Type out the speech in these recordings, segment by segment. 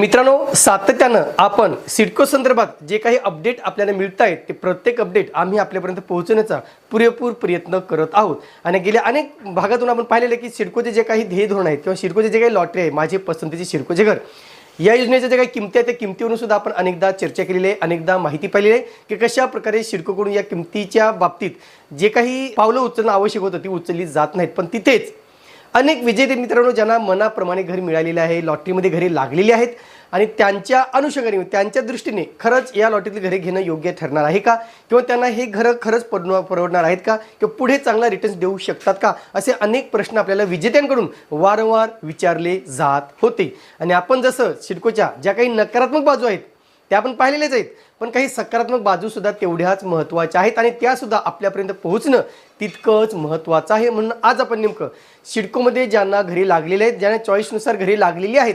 मित्रांनो सातत्यानं आपण सिडको संदर्भात जे काही अपडेट आपल्याला मिळत आहेत ते प्रत्येक अपडेट आम्ही आपल्यापर्यंत पोहोचवण्याचा पुरेपूर प्रयत्न करत आहोत. आणि गेल्या अनेक भागातून आपण पाहिलेलं की सिडकोचे जे काही ध्येय धोरण आहेत किंवा सिडकोचे जे काही लॉटरी आहे माझे पसंतीचे सिडकोचे घर या योजनेच्या ज्या काही किमती आहेत त्या किमतीवरून सुद्धा आपण अनेकदा चर्चा केलेली आहे अनेकदा माहिती पाहिलेली आहे की कशा प्रकारे सिडकोकडून या किमतीच्या बाबतीत जे काही पावलं उचलणं आवश्यक होतं ती उचलली जात नाहीत. पण तिथेच अनेक विजेते मित्रांनो ज्यांना मनाप्रमाणे घर मिळालेले आहे लॉटरीमध्ये घरे लागलेली आहेत आणि त्यांच्या अनुषंगाने त्यांच्या दृष्टीने खरंच या लॉटरीतली घरे घेणं योग्य ठरणार आहे का? किंवा त्यांना हे घरं खरंच परवड परवडणार आहेत का? किंवा पुढे चांगला रिटर्न्स देऊ शकतात का? असे अनेक प्रश्न आपल्याला विजेत्यांकडून वारंवार विचारले जात होते. आणि आपण जसं सिडकोच्या ज्या काही नकारात्मक बाजू आहेत त्या आपण पाहिलेल्याच आहेत. पण काही सकारात्मक बाजूसुद्धा तेवढ्याच महत्त्वाच्या आहेत आणि त्यासुद्धा आपल्यापर्यंत पोहोचणं तितकंच महत्त्वाचं आहे म्हणून आज आपण नेमकं सिडकोमध्ये ज्यांना घरी लागलेले आहेत ज्यांना चॉईसनुसार घरी लागलेली आहेत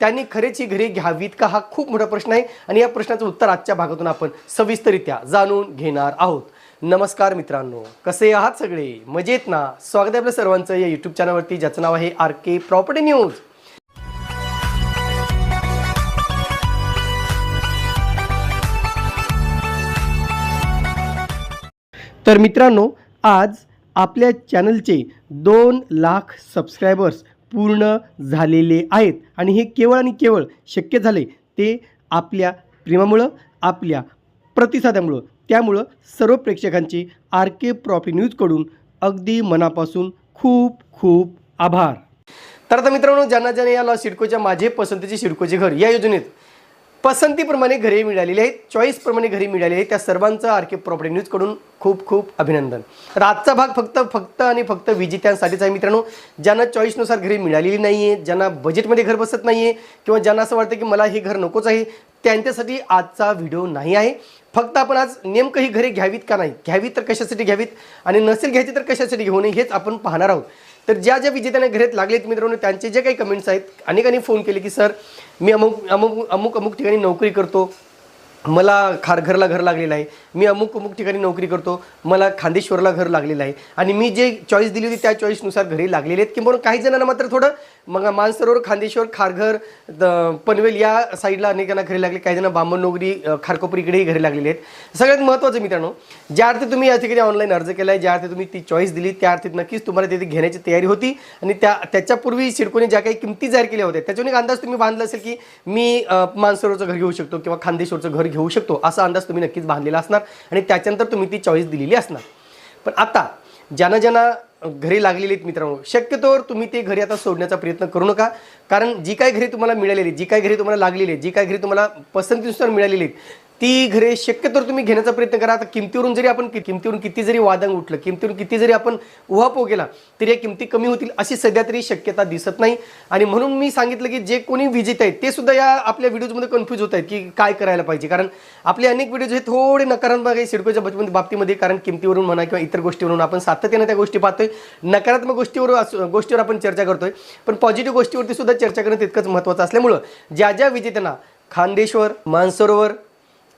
त्यांनी खरेच ही घरी घ्यावीत का हा खूप मोठा प्रश्न आहे. आणि या प्रश्नाचं उत्तर आजच्या भागातून आपण सविस्तरित्या जाणून घेणार आहोत. नमस्कार मित्रांनो कसे आहात सगळे? मजेत ना? स्वागत आहे आपल्या सर्वांचं या यूट्यूब चॅनलवरती ज्याचं नाव आहे आर के प्रॉपर्टी न्यूज तर मित्रांनो आज आपल्या चॅनलचे दोन लाख सबस्क्रायबर्स पूर्ण झालेले आहेत. आणि हे केवळ आणि केवळ शक्य झाले ते आपल्या प्रेमामुळं आपल्या प्रतिसादामुळं. त्यामुळं सर्व प्रेक्षकांचे आर के प्रॉफी न्यूजकडून अगदी मनापासून खूप खूप आभार. तर आता मित्रांनो ज्यांना ज्यांना या लॉ सिडकोच्या माझे पसंतीचे सिडकोचे घर या योजनेत पसंतीप्रमाणे घरे मिळालेली आहेत. चॉईसप्रमाणे घरी मिळालेली आहेत. त्या सर्वांचं आर के प्रॉपर्टी न्यूजकडून खूप खूप अभिनंदन. तर आजचा भाग फक्त फक्त आणि फक्त विजेत्यांसाठीच आहे मित्रांनो. ज्यांना चॉईसनुसार घरी मिळालेली नाही आहे ज्यांना बजेटमध्ये घर बसत नाही आहे किंवा ज्यांना असं वाटतं की मला हे घर नकोच आहे त्यांच्यासाठी आजचा व्हिडिओ नाही आहे. फक्त आपण आज नेमकं ही घरे घ्यावीत का नाही? घ्यावीत तर कशासाठी घ्यावीत? आणि नसेल घ्यायची तर कशासाठी घेऊ नये हेच आपण पाहणार आहोत. तर ज्या ज्या विजेत्यांना घरात लागलेत मित्रांनो त्यांचे जे काही कमेंट्स आहेत अनेकांनी फोन केले की सर मी अमुक अमुक अमुक अमुक ठिकाणी नोकरी करतो. मला खारघरला घर लागलेलं आहे. मी अमुक अमुक ठिकाणी नोकरी करतो. मला खांदेश्वरला घर लागलेलं आहे. आणि मी जे चॉईस दिली होती त्या चॉईसनुसार घरी लागलेले आहेत. किंवा काही जणांना मात्र थोडं मग मानसरोवर खांदेश्वर खारघर द- पनवेल या साईडला अनेकांना घरी लागले. काही जण बांबन खारकोपरी इकडेही घरी लागलेले आहेत. सगळ्यात महत्त्वाचं मित्रांनो ज्या अर्थी तुम्ही या ठिकाणी ऑनलाईन अर्ज केला आहे ज्या अर्थी तुम्ही ती चॉईस दिली त्या अर्थी नक्कीच तुम्हाला तिथे घेण्याची तयारी होती. आणि त्या त्याच्यापूर्वी सिडकोने ज्या काही किमती जाहीर केल्या होत्या त्याच्यावर एक अंदाज तुम्ही बांधला असेल की मी मानसरोवरचं घर घेऊ शकतो किंवा खांदेश्वरचं घर घेऊ शकतो असा अंदाज तुम्ही नक्कीच बांधलेला असणार. आणि त्याच्यानंतर तुम्ही ती चॉईस दिलेली असणार. पण आता ज्यांना ज्यांना घरी लागलेली आहेत मित्रांनो. शक्यतोवर तुम्ही ते घरी आता सोडण्याचा प्रयत्न करू नका. कारण जी काय घरी तुम्हाला मिळालेली जी काय घरी तुम्हाला लागलेली आहे जी काय घरी तुम्हाला पसंतीनुसार मिळालेली आहेत ती घरे शक्यतोवर तुम्ही घेण्याचा प्रयत्न करा. आता किमतीवरून जरी आपण किमतीवरून किती जरी वादंग उठलं किमतीवरून किती जरी आपण उहापोह केला तरी या किमती कमी होतील अशी सध्या तरी शक्यता दिसत नाही. आणि म्हणून मी सांगितलं की जे कोणी विजेत आहेत ते सुद्धा या आपल्या व्हिडिओजमध्ये कन्फ्यूज होत आहेत की काय करायला पाहिजे. कारण आपले अनेक व्हिडिओज हे थोडे नकारात्मक आहे सिडकोच्या बचत बाबतीमध्ये कारण किमतीवरून म्हणा किंवा इतर गोष्टीवरून आपण सातत्याने त्या गोष्टी पाहतोय. नकारात्मक गोष्टीवर गोष्टीवर आपण चर्चा करतोय. पण पॉझिटिव्ह गोष्टीवरती सुद्धा चर्चा करणं तितकंच महत्त्वाचं असल्यामुळं ज्या ज्या विजेत्यांना खांदेश्वर मानसरोवर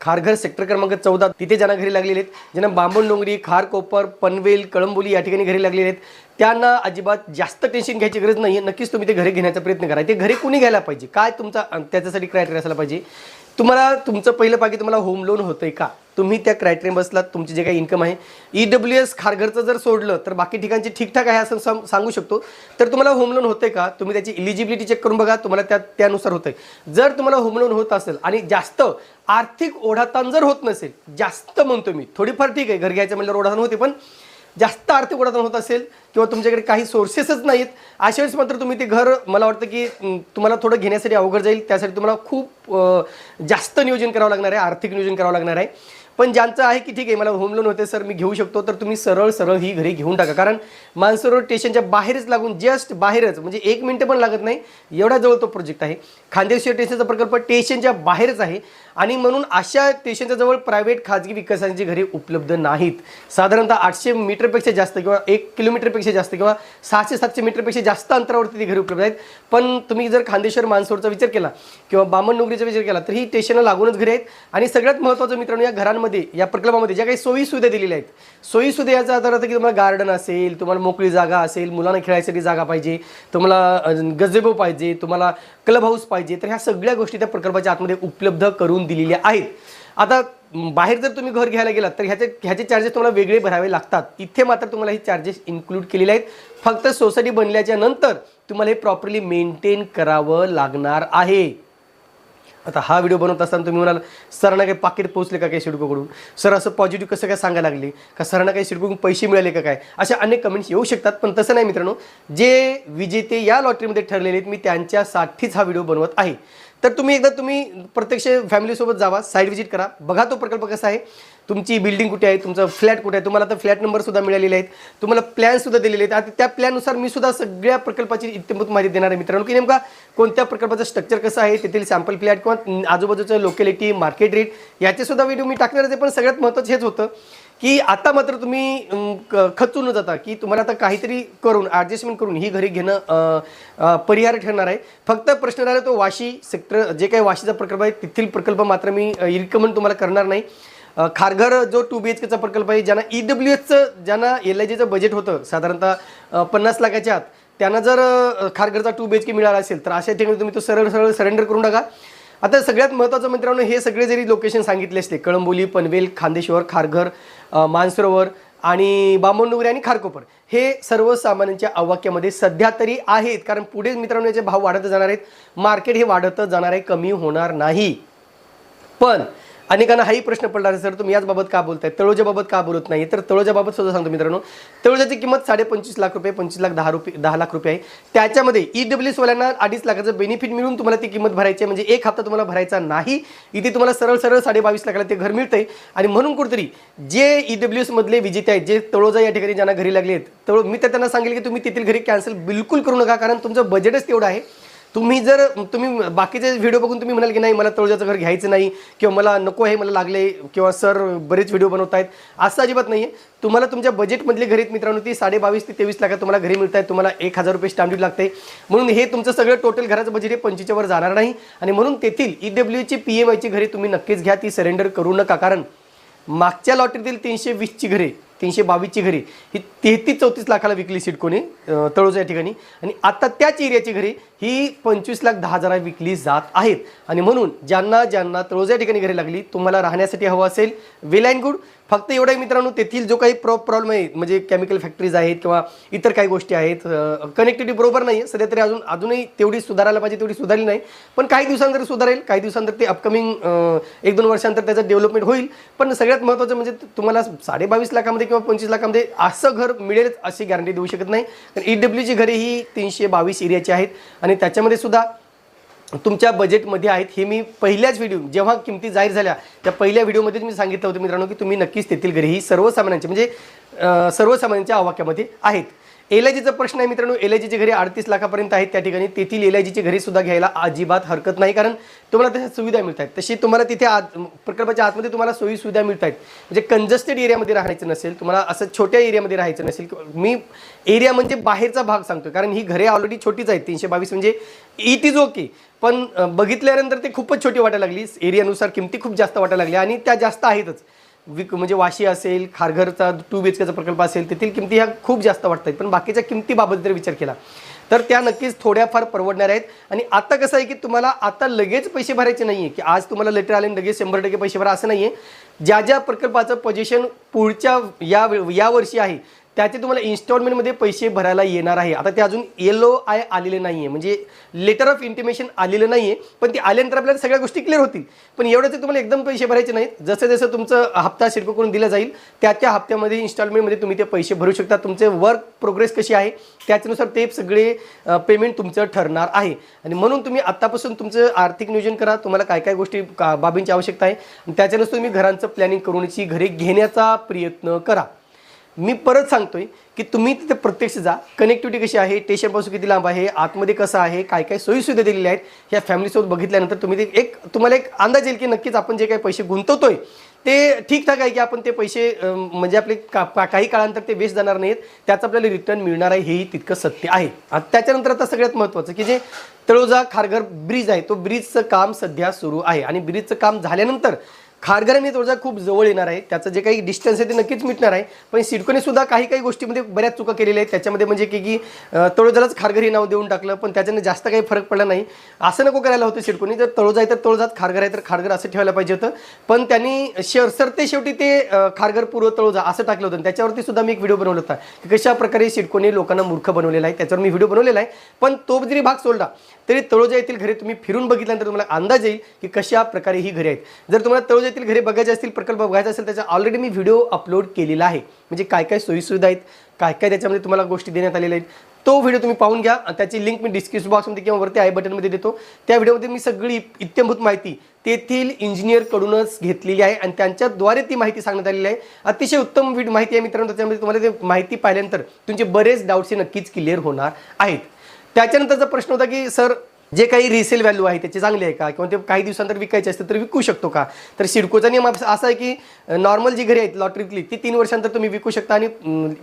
खारघर सेक्टर क्रमांक चौदा तिथे ज्यांना घरी लागलेले आहेत ज्यांना बांबण डोंगरी खार कोपर पनवेल कळंबोली या ठिकाणी घरी लागलेले आहेत त्यांना अजिबात जास्त टेन्शन घ्यायची गरज नाही आहे नक्कीच तुम्ही ते घरी घेण्याचा प्रयत्न करा. ते घरी कुणी घ्यायला पाहिजे? काय तुमचा त्याच्यासाठी क्रायटेरिया असायला पाहिजे? तुम्हाला तुमचं पहिलं पाकी तुम्हाला होम लोन होतं आहे का? तुम्ही त्या क्रायटेरिया बसलात तुमची जे काही इन्कम आहे. ई डब्ल्यू एस खारघरचं जर सोडलं तर बाकी ठिकाणचे ठीकठाक आहे असं सांगू शकतो. तर तुम्हाला होम लोन होते का? तुम्ही त्याची इलिजिबिलिटी चेक करून बघा तुम्हाला त्या त्यानुसार होतंय. जर तुम्हाला होम लोन होत असेल आणि जास्त आर्थिक ओढाताण जर होत नसेल जास्त म्हणतो मी थोडीफार ठीक आहे घर घ्यायचं म्हणल्यावर ओढाताण होते पण जास्त आर्थिक ओढाताण होत असेल किंवा तुमच्याकडे काही सोर्सेसच नाहीत अशा वेळेस मात्र तुम्ही ते घर मला वाटतं की तुम्हाला थोडं घेण्यासाठी अवघड जाईल. त्यासाठी तुम्हाला खूप जास्त नियोजन करावं लागणार आहे आर्थिक नियोजन करावं लागणार आहे. पण ज्यांचं आहे की ठीक आहे मला होम लोन होते सर मी घेऊ शकतो तर तुम्ही सरळ सरळ ही घरी घेऊन टाका. कारण मानसरोवर स्टेशनच्या बाहेरच लागून जस्ट बाहेरच म्हणजे एक मिनटं पण लागत नाही एवढा जवळ तो प्रोजेक्ट आहे. खांदेश्वर स्टेशनचा प्रकल्प स्टेशनच्या बाहेरच आहे. आणि म्हणून अशा स्टेशनच्या जवळ प्रायव्हेट खाजगी विकासांची घरे उपलब्ध नाहीत. साधारणतः आठशे मीटरपेक्षा जास्त किंवा एक किलोमीटरपेक्षा जास्त किंवा सहाशे सातशे मीटरपेक्षा जास्त अंतरावरती ती घरे उपलब्ध आहेत. पण तुम्ही जर खांदेश्वर मानसोरचा विचार केला किंवा बामण नोकरीचा विचार केला तर ही स्टेशनला लागूनच घरे आहेत. आणि सगळ्यात महत्त्वाचं मित्रांनो या घरांमध्ये यामध्ये या प्रकल्पामध्ये ज्या काही सोयी सुविधा दिलेल्या आहेत सोयी सुविधा याचा अर्थ की तुम्हाला गार्डन असेल तुम्हाला मोकळी जागा असेल मुलांना खेळायसाठी जागा पाहिजे तुम्हाला गजेबो पाहिजे तुम्हाला क्लब हाऊस पाहिजे तर ह्या सगळ्या गोष्टी त्या प्रकल्पाच्या आतमध्ये उपलब्ध करून दिलेल्या आहेत. आता बाहेर जर तुम्ही घर घ्यायला गेलात तर ह्याचे ह्याचे चार्जेस तुम्हाला वेगळे भरावे लागतात. इथे मात्र तुम्हाला हे चार्जेस इन्क्लूड केलेले आहेत. फक्त सोसायटी बनल्याच्या नंतर तुम्हाला हे प्रॉपरली मेंटेन करावं लागणार आहे. आता हा व्हिडिओ बनवत असताना तुम्ही म्हणाल सरांना काही पाकिट पोहोचले का काही शिडकोकडून? सर असं पॉझिटिव्ह कसं काय सांगायला लागले? का सरांना काही शिडकोकडून पैसे मिळाले का काय? अशा अनेक कमेंट्स येऊ शकतात पण तसं नाही मित्रांनो. जे विजेते या लॉटरीमध्ये ठरलेले आहेत मी त्यांच्यासाठीच हा व्हिडिओ बनवत आहे. तर तुम्ही एकदा तुम्ही प्रत्यक्ष फॅमिलीसोबत जावा साईड व्हिजिट करा. बघा तो प्रकल्प कसा आहे. तुमची बिल्डिंग कुठे आहे? तुमचं फ्लॅट कुठे आहे? तुम्हाला तर फ्लॅट नंबर सुद्धा मिळालेले आहेत. तुम्हाला प्लॅन सुद्धा दिलेले आहेत. आता त्या प्लॅननुसार मी सुद्धा सगळ्या प्रकल्पाची इत्यंभूत माहिती देणार आहे मित्रांनो की नेमका कोणत्या प्रकल्पाचं स्ट्रक्चर कसं आहे? तेथील सॅम्पल फ्लॅट किंवा आजूबाजूचं लोकॅलिटी मार्केट रेट याचे सुद्धा व्हिडिओ मी टाकणारच आहे. पण सगळ्यात महत्त्वाचं हेच होतं की आता मात्र तुम्ही अं, खचून न जाता की तुम्हाला आता काहीतरी करून ॲडजस्टमेंट करून ही घरी घेणं परिहार ठरणार आहे. फक्त प्रश्न राहिला तो वाशी सेक्टर जे काही वाशीचा प्रकल्प आहे तेथील प्रकल्प मात्र मी रिकमेंड तुम्हाला करणार नाही. खारघर जो टू बी एच केचा प्रकल्प आहे ज्यांना ई डब्ल्यू एचचं ज्यांना एल आय जीचं बजेट होतं साधारणतः पन्नास लाखाच्या आत त्यांना जर खारघरचा टू बी एच के मिळाला असेल तर अशा ठिकाणी तुम्ही तो सरळ सरळ सरेंडर करून टाका. आता सगळ्यात महत्त्वाचं मित्रांनो हे सगळे जरी लोकेशन सांगितले असते कळंबोली पनवेल खांदेश्वर खारघर मानसरोवर आणि बामणडोंगरी आणि खारकोपर हे सर्वसामान्यांच्या आवाक्यामध्ये सध्या तरी आहेत. कारण पुढे मित्रांनो याचे भाव वाढत जाणार आहेत. मार्केट हे वाढत जाणार आहे कमी होणार नाही. पण अनेकांना हाही प्रश्न पडला आहे सर तुम्ही याचबाबत का बोलताय? तळोजाबाबत का बोलत नाही? तर तळोजाबाबत सुद्धा सांगतो मित्रांनो तळोजाची किंमत साडे पंचवीस लाख रुपये पंचवीस लाख दहा रुपये दहा लाख रुपये आहे. त्याच्यामध्ये ई डब्ल्यू वाल्यांना अडीच लाखाचं बेनिफिट मिळून तुम्हाला ती किंमत भरायची आहे. म्हणजे एक हप्ता तुम्हाला भरायचा नाही. इथे तुम्हाला सरळ सरळ साडे बावीस लाखाला ते घर मिळतंय. आणि म्हणून कुठेतरी जे ई डब्ल्यू मधले विजेते आहेत जे तळोजा या ठिकाणी ज्यांना घरी लागले आहेत तळो मी तर त्यांना सांगेल की तुम्ही तेथील घरी कॅन्सल बिलकुल करू नका कारण तुमचं बजेटच तेवढं आहे. तुम्ही जर तुम्ही बाकीचे व्हिडिओ बघून तुम्ही म्हणाल की नाही मला तळजाचं घर घ्यायचं नाही किंवा मला नको आहे मला लागले किंवा सर बरेच व्हिडिओ बनवत आहेत असं अजिबात नाही आहे तुम्हाला तुमच्या बजेटमधली घरीत मित्रांनो ती साडे बावीस ते तेवीस लाखात तुम्हाला घरी मिळत आहेत तुम्हाला एक हजार रुपये स्टॅम्प ड्युटी लागते. म्हणून हे तुमचं सगळं टोटल घराचं बजेट हे पंचवीसच्या वर जाणार नाही. आणि म्हणून तेथील ई डब्ल्यूची पी एम आयची घरी तुम्ही नक्कीच घ्या ती सरेंडर करू नका. कारण मागच्या लॉटरीतील तीनशे वीसची घरे. तीनशे बावीसची घरी. ही तेहतीस चौतीस लाखाला विकली सिडकोने कोणी तळोजा या ठिकाणी. आणि आता त्याच एरियाची घरी ही पंचवीस लाख दहा हजारा विकली जात आहेत. आणि म्हणून ज्यांना ज्यांना तळोजा या ठिकाणी घरी लागली तुम्हाला राहण्यासाठी हवं असेल वेल अँड गुड. फक्त एवढं आहे मित्रांनो तेथील जो काही प्रॉ प्रॉब्लेम आहे म्हणजे केमिकल फॅक्टरीज आहेत किंवा इतर काही गोष्टी आहेत कनेक्टिव्हिटी बरोबर नाही आहे सध्या तरी अजून अजूनही तेवढी सुधारायला पाहिजे तेवढी सुधारली नाही. पण काही दिवसांतर सुधारेल. काही दिवसांतर ते अपकमिंग एक दोन वर्षांतर त्याचं डेव्हलपमेंट होईल. पण सगळ्यात महत्त्वाचं म्हणजे तुम्हाला साडे बावीस लाखामध्ये किंवा पंचवीस लाखामध्ये असं घर मिळेल अशी गॅरंटी देऊ शकत नाही. कारण ई डब्ल्यूची घरे ही तीनशे बावीस एरियाची आहेत. आणि त्याच्यामध्ये सुद्धा तुमच्या बजेटमध्ये आहेत हे मी पहिल्याच व्हिडिओ जेव्हा किमती जाहीर झाल्या त्या पहिल्या व्हिडिओमध्येच मी सांगितलं होतं मित्रांनो की तुम्ही नक्कीच तेथील घरी ही सर्वसामान्यांचे म्हणजे सर्वसामान्यांच्या आवाक्यामध्ये आहेत. एल आय जीचा प्रश्न आहे मित्रांनो एल आय जीची घरी अडतीस लाखापर्यंत आहेत त्या ठिकाणी तेथील एल आय जीची घरी सुद्धा घ्यायला अजिबात हरकत नाही कारण तुम्हाला तशा सुविधा मिळत आहेत. तशी तुम्हाला तिथे आत प्रकल्पाच्या आतमध्ये तुम्हाला सोयी सुविधा मिळत आहेत. म्हणजे कंजस्टेड एरियामध्ये राहायचं नसेल तुम्हाला असं छोट्या एरियामध्ये राहायचं नसेल मी एरिया म्हणजे बाहेरचा भाग सांगतो कारण ही घरे ऑलरेडी छोटीच आहेत तीनशे बावीस म्हणजे इट इज ओके पण बघितल्यानंतर ते खूपच छोटी वाटायला लागली. एरियानुसार किमती खूप जास्त वाटायला लागल्या आणि त्या जास्त आहेतच. विक म्हणजे वाशी असेल खारघरचा टू बी एच केचा प्रकल्प असेल तेथील किमती ह्या खूप जास्त वाटत आहेत पण बाकीच्या किमतीबाबत जर विचार केला तर त्या नक्कीच थोड्याफार परवडणार आहेत. आणि आता कसं आहे की तुम्हाला आता लगेच पैसे भरायचे नाही आहे की आज तुम्हाला लेटर आले आणि लगेच शंभर टक्के पैसे भरा असं नाही आहे ज्या ज्या प्रकल्पाचं पोझिशन पुढच्या या या वर्षी आहे त्याचे तुम्हाला इन्स्टॉलमेंटमध्ये पैसे भरायला येणार आहे. आता ते अजून एल ओ आय आलेले नाही आहे म्हणजे लेटर ऑफ इंटिमेशन आलेलं नाही आहे पण ते आल्यानंतर आपल्याला सगळ्या गोष्टी क्लिअर होतील. पण एवढंच तुम्हाला एकदम पैसे भरायचे नाहीत. जसं जसं तुमचं हप्ता सिडको करून दिला जाईल त्या त्या हप्त्यामध्ये इन्स्टॉलमेंटमध्ये तुम्ही ते पैसे भरू शकता. तुमचे वर्क प्रोग्रेस कशी आहे त्याच्यानुसार ते सगळे पेमेंट तुमचं ठरणार आहे. आणि म्हणून तुम्ही आत्तापासून तुमचं आर्थिक नियोजन करा. तुम्हाला काय काय गोष्टी का बाबींची आवश्यकता आहे. त्याच्यानुसार तुम्ही घरांचं प्लॅनिंग करूनची घरी घेण्याचा प्रयत्न करा. मी परत सांगतोय की तुम्ही तिथे प्रत्यक्ष जा. कनेक्टिव्हिटी कशी आहे? स्टेशनपासून किती लांब आहे? आतमध्ये कसं आहे? काय काय सोयीसुविधा दिलेल्या आहेत? ह्या फॅमिलीसोबत बघितल्यानंतर तुम्ही ते एक तुम्हाला एक अंदाज येईल की नक्कीच आपण जे काही पैसे गुंतवतोय ते ठीकठाक आहे की आपण ते पैसे म्हणजे आपले का काही काळानंतर ते वेस्ट जाणार नाहीत. त्याचं आपल्याला रिटर्न मिळणार आहे हेही तितकं सत्य आहे. त्याच्यानंतर आता सगळ्यात महत्त्वाचं की जे तळोजा खारघर ब्रिज आहे तो ब्रिजचं काम सध्या सुरू आहे. आणि ब्रिजचं काम झाल्यानंतर खारघर आणि तुळजा खूप जवळ येणार आहे. त्याचं जे काही डिस्टन्स आहे ते नक्कीच मिटणार आहे. पण सिडकोने सुद्धा काही काही गोष्टीमध्ये बऱ्याच चुका केलेल्या आहेत. त्याच्यामध्ये म्हणजे की की तळोजालाच खारघर हे नाव देऊन टाकलं पण त्याच्याने जास्त काही फरक पडला नाही. असं नको करायला होतं सिडकोने. जर तळोजा आहे तर तळोजात खारघर आहे तर खारघर असं ठेवायला पाहिजे होतं. पण त्यांनी शेअर सर ते शेवटी ते खारघर पूर्व तळोजा असं टाकलं होतं. त्याच्यावरती सुद्धा मी एक व्हिडिओ बनवला होता की कशा प्रकारे सिडकोने लोकांना मूर्ख बनवलेला आहे. त्याच्यावर मी व्हिडिओ बनवलेला आहे. पण तो जरी भाग सोडला तरी तळोजा येथील घरे तुम्ही फिरून बघितल्यानंतर तुम्हाला अंदाज येईल की कशा प्रकारे ही घरे आहेत. जर तुम्हाला तळोजा येथील घरे बघायचे असतील प्रकल्प बघायचा असेल त्याचा ऑलरेडी मी व्हिडिओ अपलोड केलेला आहे. म्हणजे काय काय सोयीसुविधा आहेत काय काय त्याच्यामध्ये तुम्हाला गोष्टी देण्यात आलेल्या आहेत तो व्हिडिओ तुम्ही पाहून घ्या. त्याची लिंक मी डिस्क्रिप्शन बॉक्समध्ये किंवा वरती आय बटनमध्ये देतो. त्या व्हिडिओमध्ये मी सगळी इत्यंभूत माहिती तेथील इंजिनियरकडूनच घेतलेली आहे आणि त्यांच्याद्वारे ती माहिती सांगण्यात आलेली आहे. अतिशय उत्तम व्हिडिओ माहिती आहे मित्रांनो. त्याच्यामध्ये तुम्हाला ते माहिती पाहिल्यानंतर तुमचे बरेच डाऊट्स हे नक्कीच क्लिअर होणार आहेत. त्याच्यानंतरचा प्रश्न होता की सर जे काही रिसेल व्हॅल्यू आहे त्याची चांगली आहे का? किंवा ते काही दिवसानंतर विकायचे असते तर विकू शकतो का? तर सिडकोचा नियम असा आहे की नॉर्मल जी घरे आहेत लॉटरीतली ती तीन वर्षांतर तुम्ही विकू शकता आणि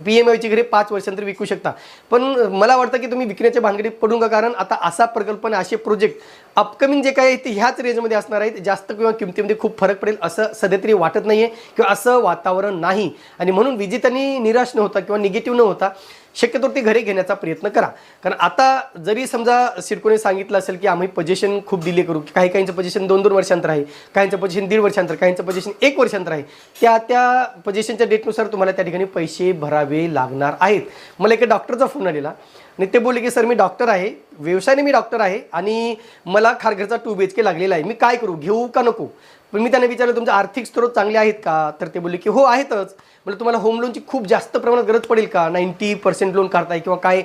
पी एम आयची घरे पाच वर्षांतर विकू शकता. पण मला वाटतं की तुम्ही विकण्याच्या भानगडीत पडू नका कारण आता असा प्रकल्प आणि असे प्रोजेक्ट अपकमिंग जे काही आहे ते ह्याच रेंजमध्ये असणार आहेत. जास्त किंवा किमतीमध्ये खूप फरक पडेल असं सध्या तरी वाटत नाही आहे किंवा असं वातावरण नाही. आणि म्हणून विजेत्यांनी निराश न होता किंवा निगेटिव्ह न होता शक्यतो ते घरे घेण्याचा प्रयत्न करा. कारण आता जरी समजा सिडकोने सांगितलं असेल की आम्ही पोझिशन खूप डिले करू काही काहींचं पोझिशन दोन दोन वर्षांतर आहे काहींचं पोझिशन दीड वर्षांतर काहींचं पोझिशन एक वर्षांतर आहे त्या त्या पोझिशनच्या डेटनुसार तुम्हाला त्या ठिकाणी पैसे भरावे लागणार आहेत. मला एका डॉक्टरचा फोन आलेला. आणि ते बोलले की सर मी डॉक्टर आहे व्यवसायाने मी डॉक्टर आहे आणि मला खारघरचा टू बी एच के लागलेला आहे. मी काय करू घेऊ का नको? पण मी त्यांना विचारलं तुमचे आर्थिक स्रोत चांगले आहेत का? तर ते बोलले की हो आहेतच. म्हणजे तुम्हाला होम लोनची खूप जास्त प्रमाणात गरज पडेल का? नाईन्टी पर्सेंट लोन काढताय किंवा काय?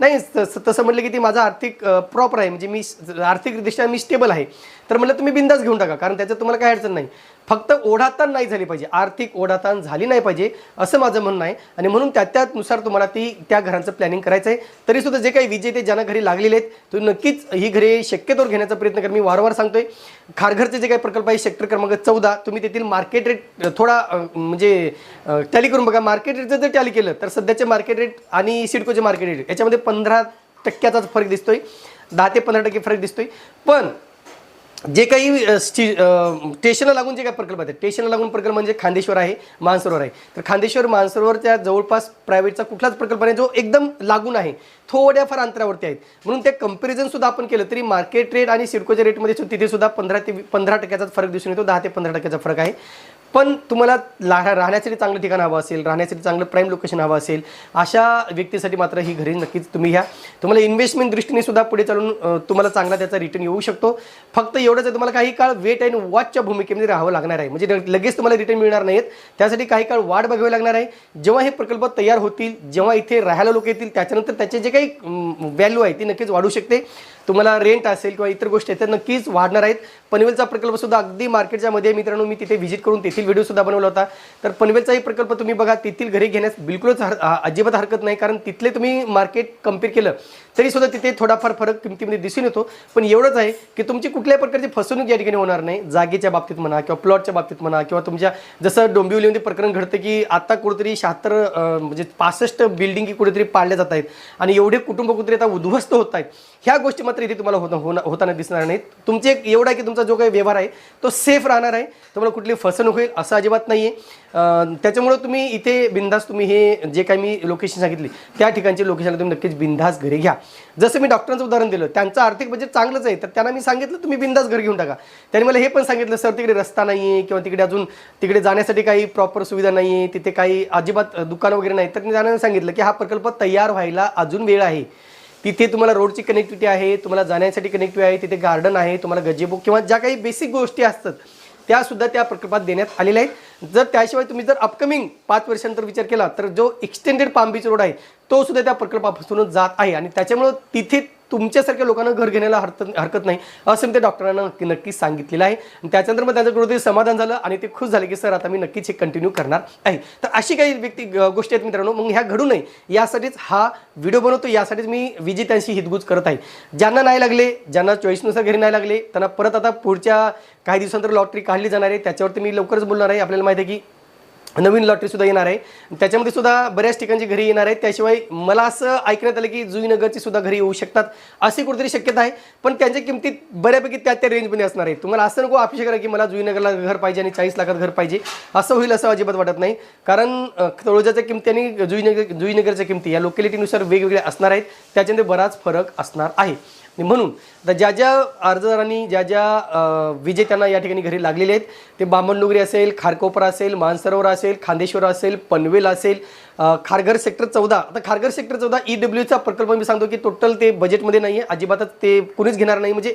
नाही तसं म्हटलं की ते माझं आर्थिक प्रॉपर आहे. म्हणजे मी आर्थिक आर्थिकदृष्ट्या मी स्टेबल आहे. तर म्हटलं तुम्ही बिंदास घेऊन टाका कारण त्याच्यात तुम्हाला काय अडचण नाही. फक्त ओढाताण नाही झाली पाहिजे. आर्थिक ओढाताण झाली नाही पाहिजे असं माझं म्हणणं आहे. आणि म्हणून त्या त्यानुसार तुम्हाला ती त्या घरांचं प्लॅनिंग करायचं आहे तरीसुद्धा जे काही विजेते ज्यांना घरी लागलेले आहेत तू नक्कीच ही घरे शक्यतोवर घेण्याचा प्रयत्न कर मी वारंवार सांगतोय खारघरचे जे काही प्रकल्प आहे सेक्टर क्रमांक चौदा तुम्ही तेथील मार्केट रेट थोडा म्हणजे टॅली करून बघा. मार्केट रेटचं जर टॅली केलं तर सध्याचे मार्केट रेट आणि सिडकोचे मार्केट रेट याच्यामध्ये पंधरा टक्क्याचाच फरक दिसतोय. दहा ते पंधरा टक्के फरक दिसतोय. पण जे काही स्टी स्टेशनला लागून जे काही प्रकल्प आहेत स्टेशनला लागून प्रकल्प म्हणजे खांदेश्वर आहे मानसरोवर आहे. तर खांदेश्वर मानसरोवरच्या जवळपास प्रायव्हेटचा कुठलाच प्रकल्प नाही जो एकदम लागून आहे. थोड्याफार अंतरावरती आहेत. म्हणून ते कंपॅरिझन सुद्धा आपण केलं तरी मार्केट रेट आणि सिडकोच्या रेटमध्ये सु- तिथे सुद्धा पंधरा ते पंधरा टक्क्याचा फरक दिसून येतो दहा ते पंधरा टक्क्याचा फरक आहे. पण तुम्हाला ला राहण्यासाठी चांगलं ठिकाण हवं असेल राहण्यासाठी चांगलं प्राईम लोकेशन हवं असेल अशा व्यक्तीसाठी मात्र ही घरी नक्कीच तुम्ही घ्या. तुम्हाला इन्व्हेस्टमेंट दृष्टीने सुद्धा पुढे चालून तुम्हाला चांगला त्याचा रिटर्न येऊ शकतो. फक्त एवढंच आहे तुम्हाला काही काळ वेट अँड वॉचच्या भूमिकेमध्ये राहावं लागणार आहे. म्हणजे लगेच तुम्हाला रिटर्न मिळणार नाहीत. त्यासाठी काही काळ वाट बघावी लागणार आहे. जेव्हा हे प्रकल्प तयार होतील जेव्हा इथे राहायला लोक येतील त्याच्यानंतर त्याचे जे काही व्हॅल्यू आहे ती नक्कीच वाढू शकते. तुम्हाला रेंट असेल किंवा इतर गोष्टी आहेत त्या नक्कीच वाढणार आहेत. पनवेलचा प्रकल्प सुद्धा अगदी मार्केटच्या मध्ये मित्रांनो मी तिथे व्हिजिट करून तेथील व्हिडिओसुद्धा बनवला होता. तर पनवेलचाही प्रकल्प तुम्ही बघा तेथील घरे घेण्यास बिलकुलच हर अजिबात हरकत नाही. कारण तिथले तुम्ही मार्केट कंपेअर केलं तरीसुद्धा तिथे थोडाफार फरक किमतीमध्ये दिसून येतो. पण एवढंच आहे की तुमची कुठल्याही प्रकारची फसवणूक या ठिकाणी होणार नाही. जागेच्या बाबतीत म्हणा किंवा प्लॉटच्या बाबतीत म्हणा किंवा तुमच्या जसं डोंबिवलीमध्ये प्रकरण घडतं की आता कुठेतरी शहात्तर म्हणजे पासष्ट बिल्डिंगी कुठेतरी पाडल्या जात आहेत. आणि एवढे कुटुंब कुठेतरी आता उद्ध्वस्त होत आहेत. ह्या गोष्टी मात्र इथे तुम्हाला होता होना- होताना दिसणार नाहीत. तुमचे एक एवढा आहे की तुमचा जो काही व्यवहार आहे तो सेफ राहणार आहे. तुम्हाला कुठली फसवणूक होईल असं अजिबात नाही आहे त्याच्यामुळं तुम्ही इथे बिंदास तुम्ही हे जे काही मी लोकेशन सांगितली त्या ठिकाणचे लोकेशनला तुम्ही नक्कीच बिंदास घरी घ्या. जसं मी डॉक्टरांचं उदाहरण दिलं त्यांचं आर्थिक बजेट चांगलंच आहे तर त्यांना मी सांगितलं तुम्ही बिंदास घर घेऊन टाका. त्यांनी मला हे पण सांगितलं सर तिकडे रस्ता नाही आहे किंवा तिकडे अजून तिकडे जाण्यासाठी काही प्रॉपर सुविधा नाही आहे तिथे काही अजिबात दुकान दुकानं वगैरे नाही तर मी त्यांना सांगितलं की हा प्रकल्प तयार व्हायला अजून वेळ आहे. तिथे तुम्हाला रोडची कनेक्टिव्हिटी आहे तुम्हाला जाण्यासाठी कनेक्टिव्हिटी आहे तिथे गार्डन आहे तुम्हाला गजेबो किंवा ज्या काही बेसिक गोष्टी असतात त्यासुद्धा त्या प्रकल्पात देण्यात आलेल्या आहेत. जर त्याशिवाय तुम्ही जर अपकमिंग पाच वर्षानंतर विचार केला तर जो एक्सटेंडेड पाम बीच रोड आहे तो सुद्धा त्या प्रकल्पापासूनच जात आहे. आणि त्याच्यामुळं तिथे तुमच्यासारख्या लोकांना घर घेण्याला हरकत हरकत नाही. असं मी त्या डॉक्टरांना नक्की नक्कीच सांगितलेलं आहे. आणि त्याच्यानंतर मग त्यांचं कुठेतरी समाधान झालं आणि ते खुश झाले की सर आता मी नक्कीच हे कंटिन्यू करणार आहे. तर अशी काही व्यक्ती गोष्टी आहेत मित्रांनो. मग ह्या घडू नये. यासाठीच हा व्हिडिओ बनवतो. यासाठीच मी विजेत्यांशी हितगुज करत आहे. ज्यांना नाही लागले ज्यांना चॉईसनुसार घरी नाही लागले त्यांना परत आता पुढच्या काही दिवसानंतर लॉटरी काढली जाणार आहे. त्याच्यावरती मी लवकरच बोलणार आहे. आपल्याला माहिती आहे की नवीन लॉटरीसुद्धा येणार आहे. त्याच्यामध्ये सुद्धा बऱ्याच ठिकाणची घरी येणार आहेत. त्याशिवाय मला असं ऐकण्यात आलं की जुईनगरची सुद्धा घरी येऊ शकतात अशी कुठेतरी शक्यता आहे. पण त्यांच्या किमतीत बऱ्यापैकी त्या त्या रेंजमध्ये असणार आहे. तुम्हाला असं नको अपेक्षा करा की मला जुईनगरला घर पाहिजे आणि चाळीस लाखात घर पाहिजे. असं होईल असं अजिबात वाटत नाही. कारण तळोजाच्या किमती आणि जुईनगर जुईनगरच्या किमती या लोकॅलिटीनुसार वेगवेगळ्या असणार आहेत. त्याच्यामध्ये बराच फरक असणार आहे. आणि म्हणून आता ज्या ज्या अर्जदारांनी ज्या ज्या विजेत्यांना या ठिकाणी घरी लागलेले आहेत ते बामणडोंगरी असेल खारकोपरा असेल मानसरोवर असेल खांदेश्वर असेल पनवेल असेल खारघर सेक्टर चौदा. आता खारघर सेक्टर चौदा ई डब्ल्यूचा प्रकल्प मी सांगतो की टोटल ते बजेटमध्ये नाही आहे अजिबातच ते कुणीच घेणार नाही. म्हणजे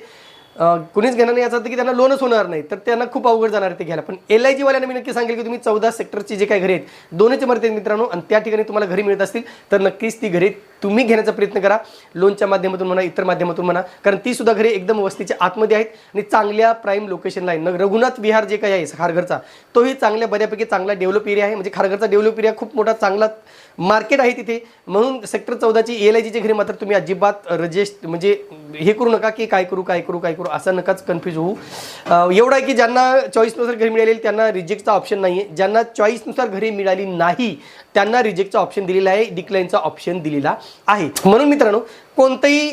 कुणीच घेणार नाही याचा अर्थ की त्यांना लोनच होणार नाही. तर त्यांना खूप अवघड जाणार आहे ते घ्यायला. पण एल आय जीवाल्यांना मी नक्की सांगेल की तुम्ही चौदा सेक्टरची जे काही घरे आहेत दोनच मरते मित्रांनो आणि त्या ठिकाणी तुम्हाला घरी मिळत असतील तर नक्कीच ती घरी तुम्ही घेण्याचा प्रयत्न करा. लोनच्या माध्यमातून म्हणा इतर माध्यमातून म्हणा. कारण ती सुद्धा घरे एकदम वस्तीच्या आतमध्ये आहेत आणि चांगल्या प्राईम लोकेशनला आहे. न रघुनाथ विहार जे काही आहे खारघरचा तोही चांगल्या बऱ्यापैकी चांगला डेव्हलप एरिया आहे. म्हणजे खारघरचा डेव्हलप एरिया खूप मोठा चांगला मार्केट आहे तिथे. म्हणून सेक्टर चौदाची एल आय जीची घरी मात्र तुम्ही अजिबात रजिस्ट म्हणजे हे करू नका की काय करू काय करू काय करू असं नकाच कन्फ्यूज होऊ. एवढं आहे की ज्यांना चॉईसनुसार घरी मिळाली त्यांना रिजेक्टचा ऑप्शन नाही आहे ज्यांना चॉईसनुसार घरी मिळाली नाही त्यांना रिजेक्टचा ऑप्शन दिलेला आहे. डिक्लाईनचा ऑप्शन दिलेला आहे. म्हणून मित्रांनो कोणतंही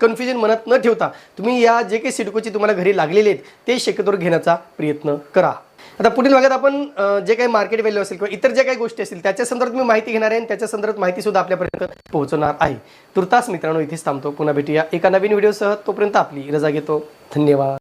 कन्फ्युजन मनात न ठेवता तुम्ही या जे काही सिडकोची तुम्हाला घरी लागलेले आहेत ते शक्यतोवर घेण्याचा प्रयत्न करा. आता पुढील भागात आपण जे काही मार्केट व्हॅल्यू असेल किंवा इतर ज्या काही गोष्टी असतील त्याच्या संदर्भात मी माहिती घेणार आहे आणि त्याच्या संदर्भात माहिती सुद्धा आपल्यापर्यंत पोहोचवणार आहे. तुर्तास मित्रांनो इथेच थांबतो. पुन्हा भेटूया एका नवीन व्हिडिओसह तोपर्यंत आपली रजा घेतो. धन्यवाद.